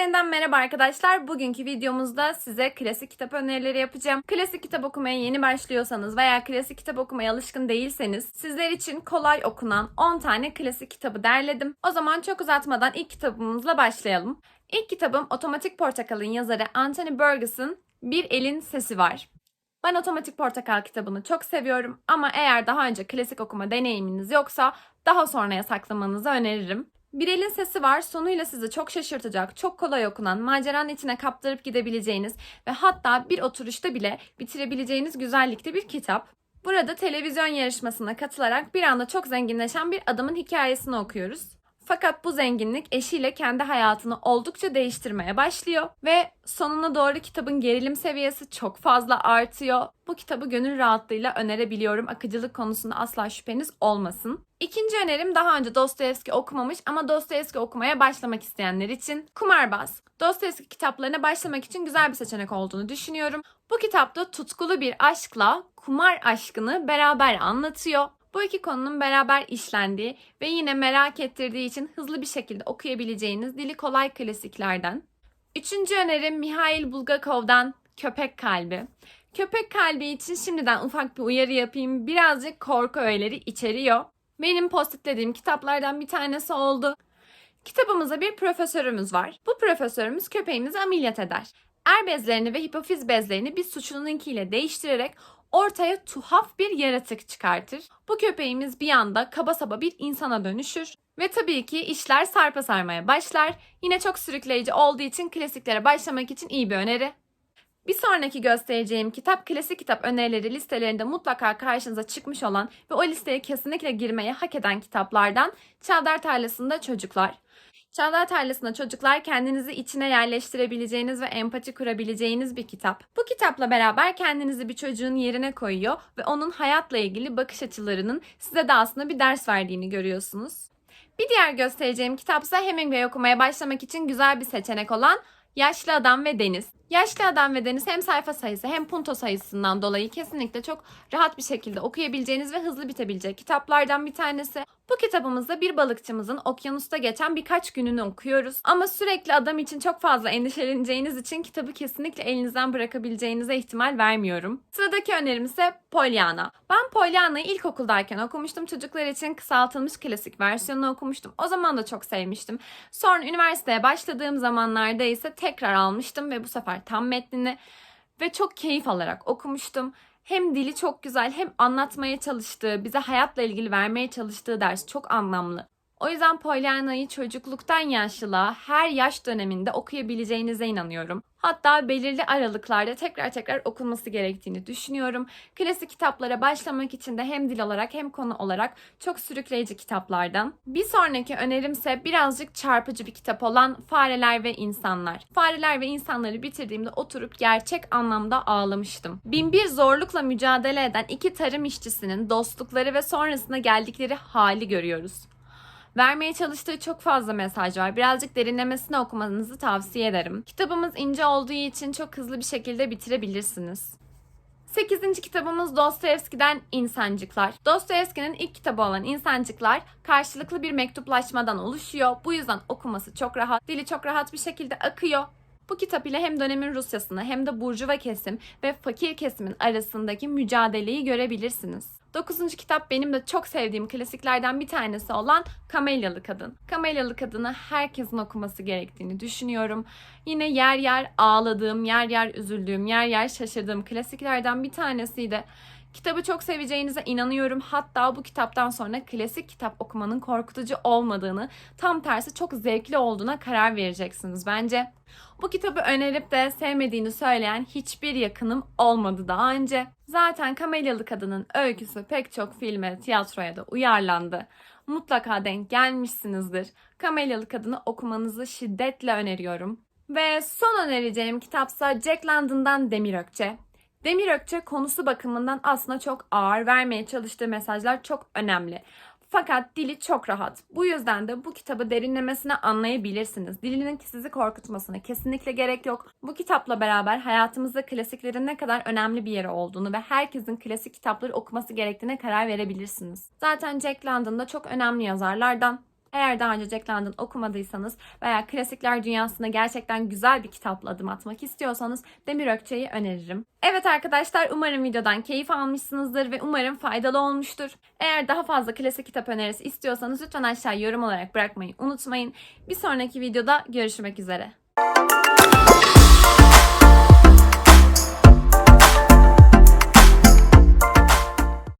yeniden merhaba arkadaşlar. Bugünkü videomuzda size klasik kitap önerileri yapacağım. Klasik kitap okumaya yeni başlıyorsanız veya klasik kitap okumaya alışkın değilseniz sizler için kolay okunan 10 tane klasik kitabı derledim. O zaman çok uzatmadan ilk kitabımızla başlayalım. İlk kitabım Otomatik Portakal'ın yazarı Anthony Burgess'ın Bir Elin Sesi Var. Ben Otomatik Portakal kitabını çok seviyorum ama eğer daha önce klasik okuma deneyiminiz yoksa daha sonraya saklamanızı öneririm. Bir elin sesi var sonuyla sizi çok şaşırtacak, çok kolay okunan, maceranın içine kaptırıp gidebileceğiniz ve hatta bir oturuşta bile bitirebileceğiniz güzellikte bir kitap. Burada televizyon yarışmasına katılarak bir anda çok zenginleşen bir adamın hikayesini okuyoruz. Fakat bu zenginlik eşiyle kendi hayatını oldukça değiştirmeye başlıyor ve sonuna doğru kitabın gerilim seviyesi çok fazla artıyor. Bu kitabı gönül rahatlığıyla önerebiliyorum. Akıcılık konusunda asla şüpheniz olmasın. İkinci önerim daha önce Dostoyevski okumamış ama Dostoyevski okumaya başlamak isteyenler için Kumarbaz. Dostoyevski kitaplarına başlamak için güzel bir seçenek olduğunu düşünüyorum. Bu kitapta tutkulu bir aşkla kumar aşkını beraber anlatıyor. Bu iki konunun beraber işlendiği ve yine merak ettirdiği için hızlı bir şekilde okuyabileceğiniz dili kolay klasiklerden. Üçüncü önerim Mihail Bulgakov'dan Köpek Kalbi. Köpek Kalbi için şimdiden ufak bir uyarı yapayım. Birazcık korku öğeleri içeriyor. Benim postitlediğim kitaplardan bir tanesi oldu. Kitabımızda bir profesörümüz var. Bu profesörümüz köpeğimizi ameliyat eder. Er bezlerini ve hipofiz bezlerini bir suçlununkiyle değiştirerek ortaya tuhaf bir yaratık çıkartır. Bu köpeğimiz bir anda kaba saba bir insana dönüşür. Ve tabii ki işler sarpa sarmaya başlar. Yine çok sürükleyici olduğu için klasiklere başlamak için iyi bir öneri. Bir sonraki göstereceğim kitap klasik kitap önerileri listelerinde mutlaka karşınıza çıkmış olan ve o listeye kesinlikle girmeyi hak eden kitaplardan Çavdar Tarlası'nda Çocuklar. Çağlar Tarlası'nda çocuklar kendinizi içine yerleştirebileceğiniz ve empati kurabileceğiniz bir kitap. Bu kitapla beraber kendinizi bir çocuğun yerine koyuyor ve onun hayatla ilgili bakış açılarının size de aslında bir ders verdiğini görüyorsunuz. Bir diğer göstereceğim kitapsa Hemingway okumaya başlamak için güzel bir seçenek olan Yaşlı Adam ve Deniz. Yaşlı Adam ve Deniz hem sayfa sayısı hem punto sayısından dolayı kesinlikle çok rahat bir şekilde okuyabileceğiniz ve hızlı bitebilecek kitaplardan bir tanesi. Bu kitabımızda bir balıkçımızın okyanusta geçen birkaç gününü okuyoruz. Ama sürekli adam için çok fazla endişeleneceğiniz için kitabı kesinlikle elinizden bırakabileceğinize ihtimal vermiyorum. Sıradaki önerim ise Pollyanna. Ben Pollyanna'yı ilkokuldayken okumuştum. Çocuklar için kısaltılmış klasik versiyonunu okumuştum. O zaman da çok sevmiştim. Sonra üniversiteye başladığım zamanlarda ise tekrar almıştım ve bu sefer tam metnini ve çok keyif alarak okumuştum hem dili çok güzel hem anlatmaya çalıştığı, bize hayatla ilgili vermeye çalıştığı ders çok anlamlı. O yüzden Pollyanna'yı çocukluktan yaşlılığa her yaş döneminde okuyabileceğinize inanıyorum. Hatta belirli aralıklarda tekrar tekrar okunması gerektiğini düşünüyorum. Klasik kitaplara başlamak için de hem dil olarak hem konu olarak çok sürükleyici kitaplardan. Bir sonraki önerimse birazcık çarpıcı bir kitap olan Fareler ve İnsanlar. Fareler ve İnsanları bitirdiğimde oturup gerçek anlamda ağlamıştım. Binbir zorlukla mücadele eden iki tarım işçisinin dostlukları ve sonrasında geldikleri hali görüyoruz. Vermeye çalıştığı çok fazla mesaj var. Birazcık derinlemesine okumanızı tavsiye ederim. Kitabımız ince olduğu için çok hızlı bir şekilde bitirebilirsiniz. 8. kitabımız Dostoyevski'den İnsancıklar. Dostoyevski'nin ilk kitabı olan İnsancıklar karşılıklı bir mektuplaşmadan oluşuyor. Bu yüzden okuması çok rahat, dili çok rahat bir şekilde akıyor. Bu kitap ile hem dönemin Rusyasını hem de burjuva kesim ve fakir kesimin arasındaki mücadeleyi görebilirsiniz. Dokuzuncu kitap benim de çok sevdiğim klasiklerden bir tanesi olan Kamelyalı Kadın. Kamelyalı Kadın'ı herkesin okuması gerektiğini düşünüyorum. Yine yer yer ağladığım, yer yer üzüldüğüm, yer yer şaşırdığım klasiklerden bir tanesiydi. Kitabı çok seveceğinize inanıyorum. Hatta bu kitaptan sonra klasik kitap okumanın korkutucu olmadığını, tam tersi çok zevkli olduğuna karar vereceksiniz bence. Bu kitabı önerip de sevmediğini söyleyen hiçbir yakınım olmadı daha önce. Zaten Kamelyalı Kadın'ın öyküsü pek çok filme, tiyatroya da uyarlandı. Mutlaka denk gelmişsinizdir. Kamelyalı Kadın'ı okumanızı şiddetle öneriyorum. Ve son önereceğim kitapsa Jack London'dan Demir Ökçe. Demir Ökçe konusu bakımından aslında çok ağır vermeye çalıştığı mesajlar çok önemli. Fakat dili çok rahat. Bu yüzden de bu kitabı derinlemesine anlayabilirsiniz. Dilinin sizi korkutmasına kesinlikle gerek yok. Bu kitapla beraber hayatımızda klasiklerin ne kadar önemli bir yeri olduğunu ve herkesin klasik kitapları okuması gerektiğine karar verebilirsiniz. Zaten Jack London da çok önemli yazarlardan. Eğer daha önce Jack London okumadıysanız veya klasikler dünyasına gerçekten güzel bir kitapla adım atmak istiyorsanız Demir Ökçe'yi öneririm. Evet arkadaşlar umarım videodan keyif almışsınızdır ve umarım faydalı olmuştur. Eğer daha fazla klasik kitap önerisi istiyorsanız lütfen aşağı yorum olarak bırakmayı unutmayın. Bir sonraki videoda görüşmek üzere.